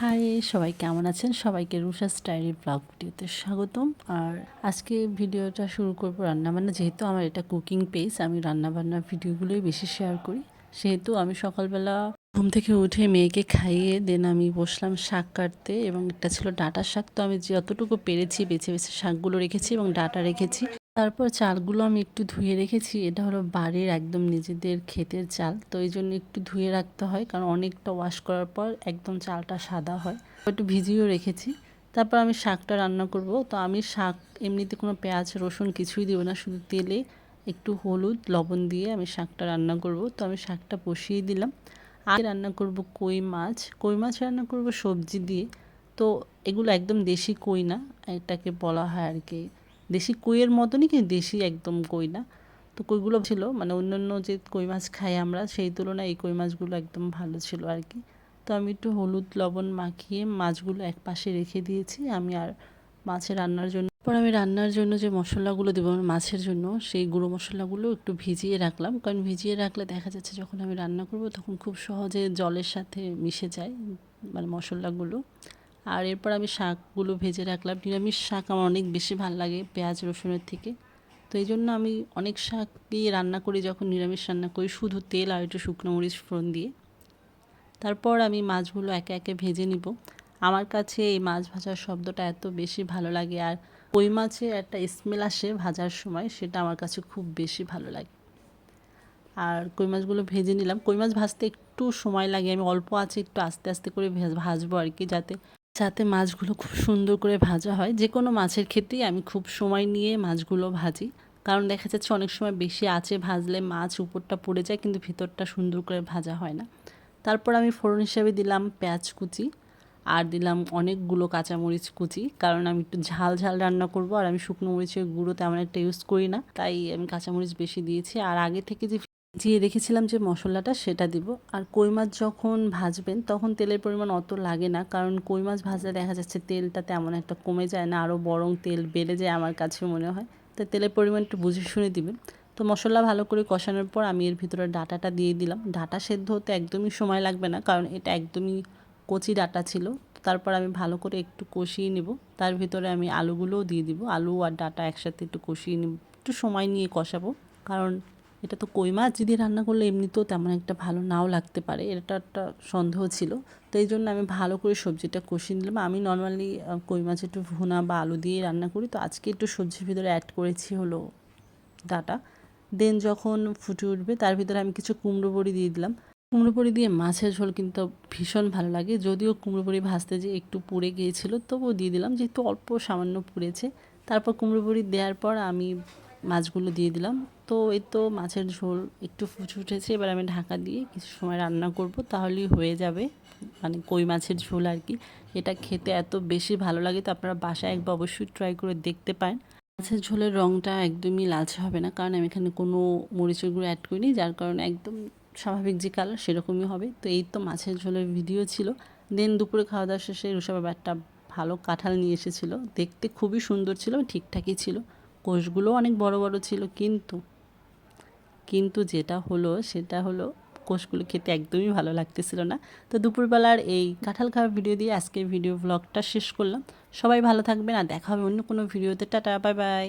High, সবাই কেমন আছেন? সবাইকে রুষা স্টাইরি ব্লগ ভিডিওতে স্বাগতম। আর আজকে ভিডিওটা শুরু করব রান্নাবান্না। যেহেতু আমার এটা কুকিং পেজ, আমি রান্নাবান্নার ভিডিওগুলোই বেশি শেয়ার করি। সেহেতু আমি সকালবেলা ঘুম থেকে উঠে মেয়েকে খাইয়ে, দেন আমি বসলাম শাক কাটতে এবং একটা ছিল ডাঁটার শাক। তো আমি যতটুকু পেরেছি, বেছে বেছে শাকগুলো রেখেছি এবং ডাটা রেখেছি। তারপর চালগুলো আমি একটু ধুয়ে রেখেছি। এটা হলো বাড়ির একদম নিজেদের ক্ষেতের চাল। তো এই জন্য একটু ধুয়ে রাখতে হয়, কারণ অনেকটা ওয়াশ করার পর একদম চালটা সাদা হয়। একটু ভিজিয়েও রেখেছি। তারপর আমি শাকটা রান্না করব। তো আমি শাক, এমনিতে কোনো পেঁয়াজ, রসুন কিছুই দেবো না, শুধু তেলে একটু হলুদ, লবণ দিয়ে আমি শাকটা রান্না করব। তো আমি শাকটা বসিয়ে দিলাম। আগে রান্না করব কই মাছ। কই মাছ রান্না করব সবজি দিয়ে। তো এগুলো একদম দেশি কই না, এটাকে বলা হয় আর কি। দেশি কইয়ের মতনই কিন্তু দেশি একদম কই না। তো কইগুলো ছিল মানে অন্য অন্য যে কই মাছ খাই আমরা, সেই তুলনায় এই কই মাছগুলো একদম ভালো ছিল আর কি তো আমি একটু হলুদ লবণ মাখিয়ে মাছগুলো এক পাশে রেখে দিয়েছি, আমি আর মাছের রান্নার জন্য। পর আমি রান্নার জন্য যে মশলাগুলো দেবো আমার মাছের জন্য, সেই গুঁড়ো মশলাগুলো একটু ভিজিয়ে রাখলাম। কারণ ভিজিয়ে রাখলে দেখা যাচ্ছে যখন আমি রান্না করব, তখন খুব সহজে জলের সাথে মিশে যায় মানে মশলাগুলো। আর এরপর আমি শাকগুলো ভেজে রাখলাম। নিরামিষ শাক আমার অনেক বেশি ভালো লাগে পেঁয়াজ, রসুনের থেকে। তো এই জন্য আমি অনেক শাক দিয়ে রান্না করি, যখন নিরামিষ রান্না করি, শুধু তেল আর একটু শুকনো মরিচ ফোড়ন দিয়ে। তারপর আমি মাছগুলো একে একে ভেজে নিব। আমার কাছে এই মাছ ভাজার শব্দটা এত বেশি ভালো লাগে আর ওই মাছে একটা স্মেল আসে ভাজার সময়, সেটা আমার কাছে খুব বেশি ভালো লাগে। আর কই মাছগুলো ভেজে নিলাম। কই মাছ ভাজতে একটু সময় লাগে, আমি অল্প আছে একটু আস্তে আস্তে করে ভাজবো আর কি, যাতে যাতে মাছগুলো খুব সুন্দর করে ভাজা হয়। যে কোনো মাছের ক্ষেত্রেই আমি খুব সময় নিয়ে মাছগুলো ভাজি। কারণ দেখা যাচ্ছে অনেক সময় বেশি আছে ভাজলে মাছ উপরটা পড়ে যায়, কিন্তু ভিতরটা সুন্দর করে ভাজা হয় না। তারপর আমি ফোড়ন হিসাবে দিলাম পেঁয়াজ কুচি আর দিলাম অনেকগুলো কাঁচামরিচ কুচি। কারণ আমি একটু ঝাল ঝাল রান্না করব আর আমি শুকনো মরিচের গুঁড়ো তেমন একটা ইউজ করি না। তাই আমি কাঁচামরিচ বেশি দিয়েছি। আর আগে থেকে যে ভিজিয়ে রেখেছিলাম যে মশলাটা সেটা দিব। আর কই মাছ যখন ভাজবেন, তখন তেলের পরিমাণ অত লাগে না। কারণ কই মাছ ভাজলে দেখা যাচ্ছে তেলটা তেমন একটা কমে যায় না আরও বরং তেল বেড়ে যায় আমার কাছে মনে হয়। তো তেলের পরিমাণ একটু বুঝে শুনে দিবেন। তো মশলা ভালো করে কষানোর পর আমি এর ভিতরে ডাটাটা দিয়ে দিলাম। ডাটা সেদ্ধ হতে একদমই সময় লাগবে না, কারণ এটা একদমই কচি ডাটা ছিল। তারপর আমি ভালো করে একটু কষিয়ে নেব। তার ভিতরে আমি আলুগুলোও দিয়ে দিব। আলু আর ডাটা একসাথে একটু কষিয়ে নেব। একটু সময় নিয়ে কষাবো। কারণ এটা তো কই মাছ? যদি রান্না করলে এমনিতেও তেমন একটা ভালো নাও লাগতে পারে, এটা একটা সন্দেহ ছিল। তো এই জন্য আমি ভালো করে সবজিটা কষিয়ে নিলাম। আমি নর্মালি কই মাছ একটু ভুনা বা আলু দিয়ে রান্না করি, তো আজকে একটু সবজির ভিতরে অ্যাড করেছি হলো ডাটা। দেন যখন ফুটে উঠবে, তার ভিতরে আমি কিছু কুমড়ো বড়ি দিয়ে দিলাম। কুমড়ো বড়ি দিয়ে মাছের ঝোল কিন্তু ভীষণ ভালো লাগে। যদিও কুমড়ো বড়ি ভাজতে যে একটু পুড়ে গিয়েছিল, তবুও দিয়ে দিলাম, যেহেতু অল্প সামান্য পুড়েছে। তারপর কুমড়ো বড়ি দেওয়ার পর আমি মাছগুলো দিয়ে দিলাম। তো এই তো মাছের ঝোল একটু ফুটে উঠেছে, এবার আমি ঢাকা দিয়ে কিছু সময় রান্না করব, তাহলেই হয়ে যাবে। মানে কই মাছের ঝোল আর কি। এটা খেতে এত বেশি ভালো লাগে তো আপনারা বাসায় একবার অবশ্যই ট্রাই করে দেখতে পারেন। মাছের ঝোলের রঙটা একদমই লালচে হবে না, কারণ আমি এখানে কোনো মরিচের গুঁড়ো অ্যাড করিনি, যার কারণে একদম স্বাভাবিক যে কালার সেরকমই হবে। তো এই তো মাছের ঝোলের ভিডিও ছিল। দেন দুপুরে খাওয়া দাওয়া শেষে রুষা বাবা একটা ভালো কাঁঠাল নিয়ে এসেছিল। দেখতে খুবই সুন্দর ছিল, ঠিকঠাকই ছিল। কোষগুলো অনেক বড় বড় ছিল, কিন্তু কিন্তু যেটা হলো সেটা হলো কোষগুলো খেতে একদমই ভালো লাগতেছিল না। তো দুপুরবেলার এই কাঁঠাল খাওয়ার ভিডিও দিয়ে আজকের ভিডিও ব্লগটা শেষ করলাম। সবাই ভালো থাকবেন আর দেখা হবে অন্য কোনো ভিডিওতে টাটা বাই বাই